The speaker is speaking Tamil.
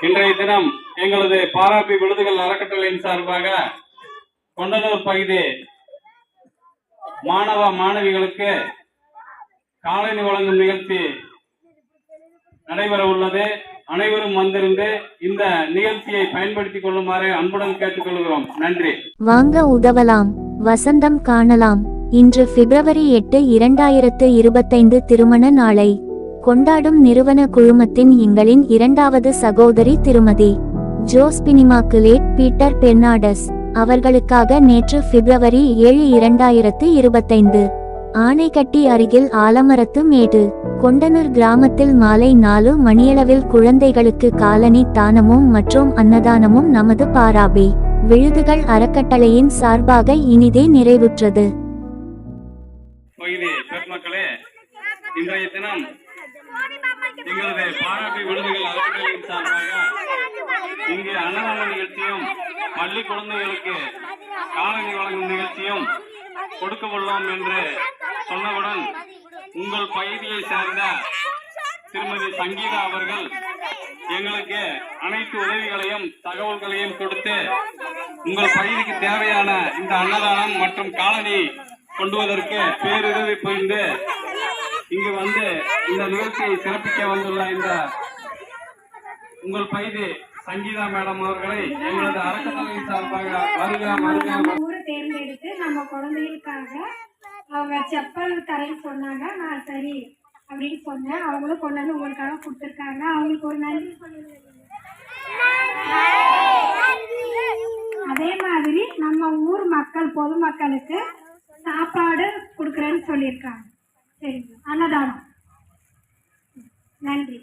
இன்றைய தினம் எங்களது பாராப்பி விழுதுகள் அறக்கட்டளையின் சார்பாக கொண்டனூர் பகுதி மாணவ மாணவிகளுக்கு காலனி வழங்கும் நிகழ்ச்சி நடைபெற உள்ளது. அனைவரும் வந்திருந்து இந்த நிகழ்ச்சியை பயன்படுத்திக் கொள்ளுமாறு அன்புடன் கேட்டுக்கொள்கிறோம். நன்றி. வாங்க உதவலாம். வசந்தம் காணலாம். இன்று பிப்ரவரி எட்டு இரண்டாயிரத்து இருபத்தைந்து திருமண நாளை. கொண்டாடும் நிறுவன குழுமத்தின் எங்களின் இரண்டாவது சகோதரி திருமதி. ஜோஸ்பினிமாக்குலேட் பீட்டர் பெர்னாடஸ் அவர்களுக்காக நேற்று பிப்ரவரி ஏழு இரண்டாயிரத்து இருபத்தைந்து. ஆனைக்கட்டி அருகில் ஆலமரத்து மேடு. கொண்டனூர் கிராமத்தில் மாலை நாலு மணியளவில் குழந்தைகளுக்கு காலனி தானமும் மற்றும் அன்னதானமும் நமது பாராபி. விழுதுகள் அறக்கட்டளையின் சார்பாக இனிதே நிறைவுற்றது. இன்றைய தினம் எங்களது பாராட்டு விருதுகள் அறக்கட்டளையின் சார்பாக இங்கு அன்னதான நிகழ்ச்சியும் பள்ளி குழந்தைகளுக்கு காலனி வழங்கும் நிகழ்ச்சியும் கொடுக்க உள்ளோம் என்று சொன்னவுடன் உங்கள் பகுதியை சேர்ந்த திருமதி சங்கீதா அவர்கள் எங்களுக்கு அனைத்து உதவிகளையும் தகவல்களையும் கொடுத்து உங்கள் பகுதிக்கு தேவையான இந்த அன்னதானம் மற்றும் காலனி கொண்டுவதற்கு பேருதவி புரிந்து இங்கு வந்து இந்த நிகழ்ச்சியை சிறப்பிக்க வந்துள்ள இந்த உங்கள் பகுதி சங்கீதா மேடம் அவர்களை எங்களது அறக்கட்டளை சார்பாக வருக நம்ம ஊரை தேர்ந்தெடுத்து நம்ம குழந்தைகளுக்காக அவங்க செப்பல் தரேன்னு சொன்னாங்க. நான் சரி அப்படின்னு சொன்னேன். அவங்களும் கொண்டு வந்து உங்களுக்காக கொடுத்துருக்காங்க. அவங்களுக்கு ஒரு நன்றி அதே மாதிரி நம்ம ஊர் மக்கள் பொதுமக்களுக்கு சாப்பாடு கொடுக்குறேன்னு சொல்லியிருக்காங்க. சரிங்க அன்னதானம். நன்றி.